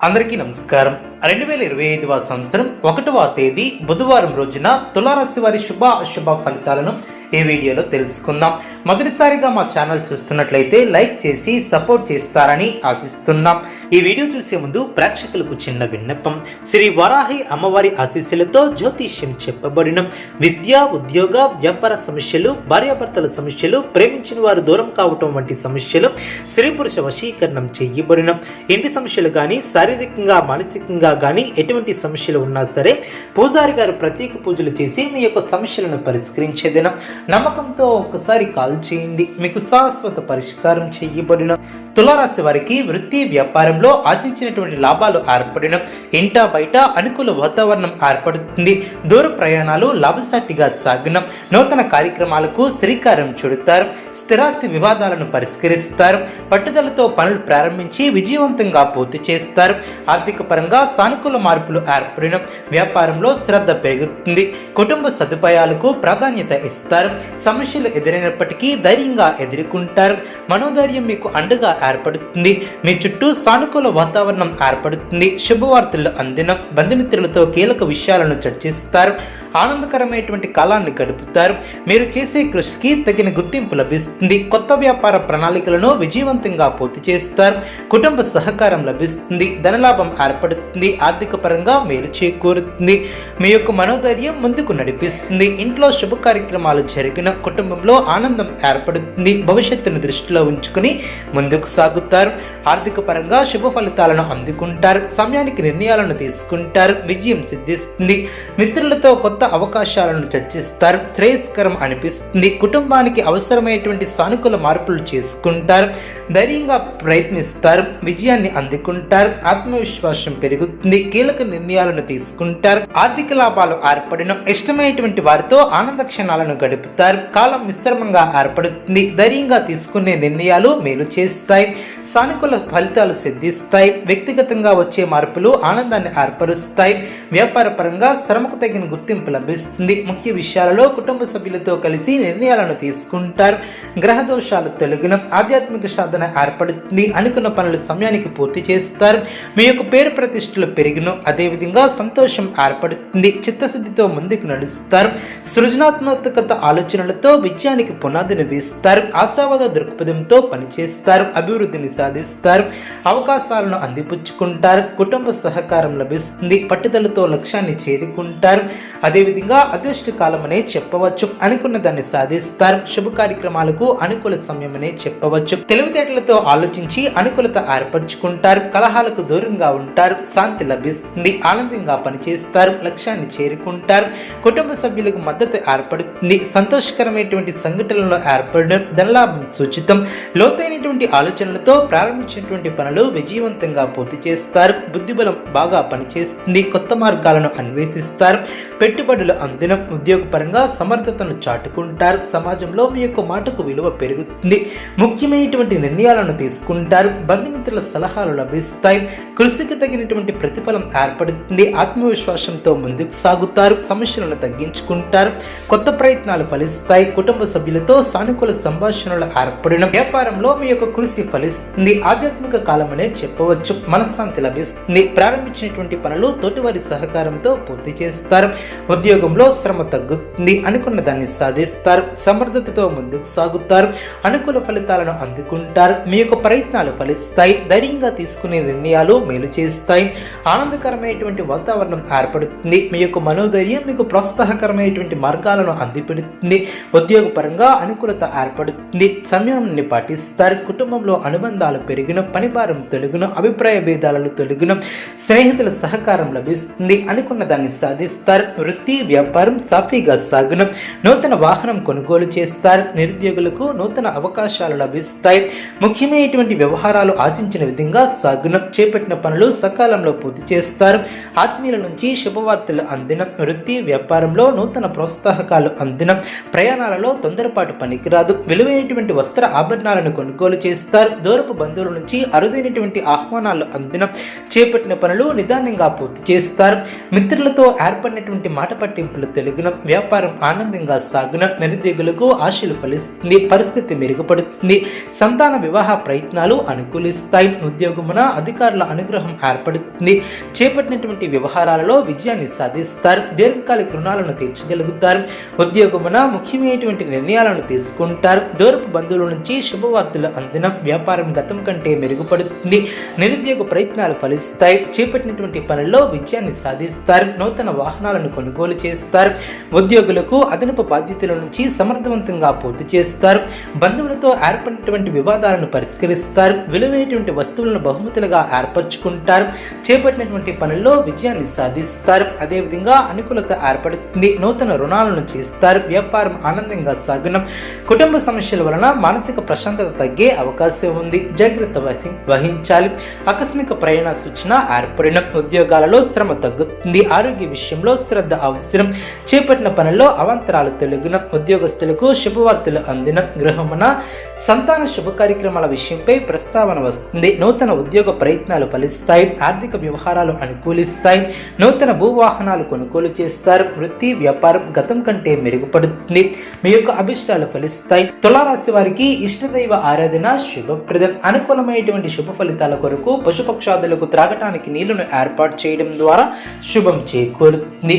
అందరికీ నమస్కారం. రెండు వేల ఇరవై ఐదవ సంవత్సరం ఒకటవ తేదీ బుధవారం రోజున తులారాశి వారి శుభ అశుభ ఫలితాలను ఈ వీడియోలో తెలుసుకుందాం. మొదటిసారిగా మా ఛానల్ చూస్తున్నట్లయితే లైక్ చేసి సపోర్ట్ చేస్తారని ఆశిస్తున్నాం. ఈ వీడియో చూసే ముందు ప్రేక్షకులకు చిన్న విన్నపం. శ్రీ వరాహి అమ్మవారి ఆశీస్సులతో జ్యోతిష్యం చెప్పబడిన విద్య ఉద్యోగ వ్యాపార సమస్యలు భార్యాభర్తల సమస్యలు ప్రేమించిన వారు దూరం కావటం వంటి సమస్యలు స్త్రీ పురుష వశీకరణం చేయబడిన. ఇంటి సమస్యలు కానీ శారీరకంగా మానసికంగా కానీ ఎటువంటి సమస్యలు ఉన్నా సరే పూజారి గారు ప్రత్యేక పూజలు చేసి మీ యొక్క సమస్యలను పరిష్కరించే దినం. నమ్మకంతో ఒక్కసారి కాల్ చేయండి. మీకు శాశ్వత పరిష్కారం చేయబడిన తులారాశి వారికి వృత్తి వ్యాపారంలో ఆశించినటువంటి లాభాలు ఏర్పడిన ఇంటా బయట అనుకూల వాతావరణం ఏర్పడుతుంది. దూర ప్రయాణాలు లాభసాటిగా సాగిన నూతన కార్యక్రమాలకు శ్రీకారం చుడతారు స్థిరాస్తి వివాదాలను పరిష్కరిస్తారు పట్టుదలతో పనులు ప్రారంభించి విజయవంతంగా పూర్తి చేస్తారు. ఆర్థిక పరంగా సానుకూల మార్పులు ఏర్పడిన వ్యాపారంలో శ్రద్ధ పెరుగుతుంది. కుటుంబ సదుపాయాలకు ప్రాధాన్యత ఇస్తారు. సమస్యలు ఎదురైనప్పటికీ ధైర్యంగా ఎదుర్కొంటారు. మనోధైర్యం మీకు అండగా ఏర్పడుతుంది. మీ చుట్టూ సానుకూల వాతావరణం ఏర్పడుతుంది. శుభవార్తలు అందిన బంధుమిత్రులతో కీలక విషయాలను చర్చిస్తారు. ఆనందకరమైనటువంటి కాలాన్ని గడుపుతారు. మీరు చేసే కృషికి తగిన గుర్తింపు లభిస్తుంది. కొత్త వ్యాపార ప్రణాళికలను విజయవంతంగా పూర్తి చేస్తారు. కుటుంబ సహకారం లభిస్తుంది. ధనలాభం ఏర్పడుతుంది. ఆర్థిక పరంగా మేలు చేకూరుతుంది. మీ యొక్క మనోధైర్యం ముందుకు నడిపిస్తుంది. ఇంట్లో శుభ కార్యక్రమాలు జరిగిన కుటుంబంలో ఆనందం ఏర్పడుతుంది. భవిష్యత్తును దృష్టిలో ఉంచుకుని ముందుకు సాగుతారు. ఆర్థిక పరంగా శుభ ఫలితాలను అందుకుంటారు. సమయానికి నిర్ణయాలను తీసుకుంటారు. విజయం సిద్ధిస్తుంది. మిత్రులతో కొత్త కొత్త అవకాశాలను చర్చిస్తారు. శ్రేయస్కరం అనిపిస్తుంది. కుటుంబానికి అవసరమైనటువంటి సానుకూల మార్పులు చేసుకుంటారు. ధైర్యంగా ప్రయత్నిస్తారు. విజయాన్ని అందుకుంటారు. ఆత్మవిశ్వాసం పెరుగుతుంది. కీలక నిర్ణయాలను తీసుకుంటారు. ఆర్థిక లాభాలు ఏర్పడిన ఇష్టమైనటువంటి వారితో ఆనంద క్షణాలను గడుపుతారు. కాలం మిశ్రమంగా ఏర్పడుతుంది. ధైర్యంగా తీసుకునే నిర్ణయాలు మేలు చేస్తాయి. సానుకూల ఫలితాలు సిద్ధిస్తాయి. వ్యక్తిగతంగా వచ్చే మార్పులు ఆనందాన్ని ఏర్పరుస్తాయి. వ్యాపార పరంగా శ్రమకు తగిన గుర్తింపు లభిస్తుంది. ముఖ్య విషయాలలో కుటుంబ సభ్యులతో కలిసి నిర్ణయాలను తీసుకుంటారు. గ్రహ దోషాలు తొలగిన ఆధ్యాత్మిక సాధన ఏర్పడుతుంది. అనుకున్న పనులు సమయానికి పూర్తి చేస్తారు. మీ యొక్క పేరు ప్రతిష్టలు పెరిగిన అదేవిధంగా సంతోషం ఏర్పడుతుంది. చిత్తశుద్ధితో ముందుకు నడుస్తారు. సృజనాత్మకత ఆలోచనలతో విజయానికి పునాదిని వేస్తారు ఆశావాద దృక్పథంతో పనిచేస్తారు. అభివృద్ధిని సాధిస్తారు. అవకాశాలను అందిపుచ్చుకుంటారు. కుటుంబ సహకారం లభిస్తుంది. పట్టుదలతో లక్ష్యాన్ని చేరుకుంటారు. అదేవిధంగా అదృష్ట కాలమనే చెప్పవచ్చు. అనుకున్న దాన్ని సాధిస్తారు. శుభ కార్యక్రమాలకు అనుకూల సమయమనే చెప్పవచ్చు. తెలివితేటలతో ఆలోచించి అనుకూలత ఏర్పరచుకుంటారు. కలహాలకు దూరంగా ఉంటారు. శాంతి లభిస్తుంది. ఆనందంగా పనిచేస్తారు. లక్ష్యాన్ని చేరుకుంటారు. కుటుంబ సభ్యులకు మద్దతు ఏర్పడుతుంది. సంతోషకరమైనటువంటి సంఘటనలు ఏర్పడడం ధనలాభం సూచితం. లోతైనటువంటి ఆలోచనలతో ప్రారంభించినటువంటి పనులు విజయవంతంగా పూర్తి చేస్తారు. బుద్ధిబలం బాగా పనిచేస్తుంది. కొత్త మార్గాలను అన్వేషిస్తారు. పెట్టు పెట్టుబడులు అందిన ఉద్యోగపరంగా సమర్థతను చాటుకుంటారు. సమాజంలో మీ యొక్క మాటకు విలువ పెరుగుతుంది. ముఖ్యమైనటువంటి నిర్ణయాలను తీసుకుంటారు. బంధుమిత్రుల సలహాలు లభిస్తాయి. కృషికి తగినటువంటి ప్రతిఫలం ఏర్పడుతుంది. ఆత్మవిశ్వాసంతో ముందుకు సాగుతారు. సమస్యలను తగ్గించుకుంటారు. కొత్త ప్రయత్నాలు ఫలిస్తాయి. కుటుంబ సభ్యులతో సానుకూల సంభాషణలు ఏర్పడిన వ్యాపారంలో మీ యొక్క కృషి ఫలిస్తుంది. ఆధ్యాత్మిక కాలం అనే చెప్పవచ్చు. మనశ్శాంతి లభిస్తుంది. ప్రారంభించినటువంటి పనులు తోటివారి సహకారంతో పూర్తి చేస్తారు. ఉద్యోగంలో శ్రమ తగ్గుతుంది అనుకున్న దాన్ని సాధిస్తారు. సమర్థతతో ముందుకు సాగుతారు. అనుకూల ఫలితాలను అందుకుంటారు. మీ యొక్క ప్రయత్నాలు ఫలిస్తాయి. ధైర్యంగా తీసుకునే నిర్ణయాలు మేలు చేస్తాయి. ఆనందకరమైనటువంటి వాతావరణం ఏర్పడుతుంది. మీ యొక్క మనోధైర్యం మీకు ప్రోత్సాహకరమైనటువంటి మార్గాలను అందిపెడుతుంది. ఉద్యోగపరంగా అనుకూలత ఏర్పడుతుంది. సమయాన్ని పాటిస్తారు. కుటుంబంలో అనుబంధాలు పెరిగిన పనిభారం తొలగిన అభిప్రాయ భేదాలను తొలగిన స్నేహితుల సహకారం లభిస్తుంది. అనుకున్న దాన్ని సాధిస్తారు. వృత్తి వ్యాపారం సాఫీగా సాగున. నూతన వాహనం కొనుగోలు చేస్తారు. నిరుద్యోగులకు నూతన అవకాశాలు లభిస్తాయి. ముఖ్యమైనటువంటి వ్యవహారాలు ఆశించిన విధంగా సాగునం. చేపట్టిన పనులు సకాలంలో పూర్తి చేస్తారు. ఆత్మీయుల నుంచి శుభవార్తలు అందిన వృత్తి వ్యాపారంలో నూతన ప్రోత్సాహకాలు అందిన ప్రయాణాలలో తొందరపాటు పనికిరాదు. విలువైనటువంటి వస్త్ర ఆభరణాలను కొనుగోలు చేస్తారు. దూరపు బంధువుల నుంచి అరుదైనటువంటి ఆహ్వానాలు అందిన చేపట్టిన పనులు నిదానంగా పూర్తి చేస్తారు. మిత్రులతో ఏర్పడినటువంటి మాట పట్టింపులు తెలుగున వ్యాపారం ఆనందంగా సాగున నిరుద్యోగులకు ఆశలు ఫలిస్తుంది. పరిస్థితి మెరుగుపడుతుంది. సంతాన వివాహ ప్రయత్నాలు అనుకూలిస్తాయి. ఉద్యోగమున అధికారుల అనుగ్రహం ఏర్పడుతుంది. చేపట్టినటువంటి వ్యవహారాలలో విజయాన్ని సాధిస్తారు. దీర్ఘకాలిక రుణాలను తీర్చగలుగుతారు. ఉద్యోగమున ముఖ్యమైనటువంటి నిర్ణయాలను తీసుకుంటారు. దూరపు బంధువుల నుంచి శుభవార్తలు అందిన వ్యాపారం గతం కంటే మెరుగుపడుతుంది. నిరుద్యోగ ప్రయత్నాలు ఫలిస్తాయి. చేపట్టినటువంటి పనుల్లో విజయాన్ని సాధిస్తారు. నూతన వాహనాలను కొనుగోలు చేస్తారు. ఉద్యోగులకు అదనపు బాధ్యతల నుంచి సమర్థవంతంగా పూర్తి చేస్తారు. బంధువులతో ఏర్పడినటువంటి వివాదాలను పరిష్కరిస్తారు. విలువైనటువంటి వస్తువులను బహుమతులుగా ఏర్పరచుకుంటారు. చేపట్టినటువంటి పనుల్లో విజయాన్ని సాధిస్తారు. అదేవిధంగా అనుకూలత ఏర్పడుతుంది. నూతన రుణాలను చేస్తారు. వ్యాపారం ఆనందంగా సాగనం కుటుంబ సమస్యల వలన మానసిక ప్రశాంతత తగ్గే అవకాశం ఉంది. జాగ్రత్త వహి- వహించాలి. ఆకస్మిక ప్రయాణ సూచన ఏర్పడిన ఉద్యోగాలలో శ్రమ తగ్గుతుంది. ఆరోగ్య విషయంలో శ్రద్ధ అవసరం. చేపట్టిన పనుల్లో అవాంతరాలు తొలగిన ఉద్యోగస్తులకు శుభవార్తలు అందిన గృహమున సంతాన శుభ కార్యక్రమాల విషయంపై ప్రస్తావన వస్తుంది. నూతన ఉద్యోగ ప్రయత్నాలు ఫలిస్తాయి. ఆర్థిక వ్యవహారాలు అనుకూలిస్తాయి. నూతన భూవాహనాలు కొనుగోలు చేస్తారు. వృత్తి వ్యాపారం గతం కంటే మెరుగుపడుతుంది. మీ యొక్క అభిష్టాలు ఫలిస్తాయి. తులారాశి వారికి ఇష్టదైవ ఆరాధన శుభప్రదం. అనుకూలమైనటువంటి శుభ ఫలితాల కొరకు పశుపక్షాదులకు త్రాగటానికి నీళ్ళను ఏర్పాటు చేయడం ద్వారా శుభం చేకూరుతుంది.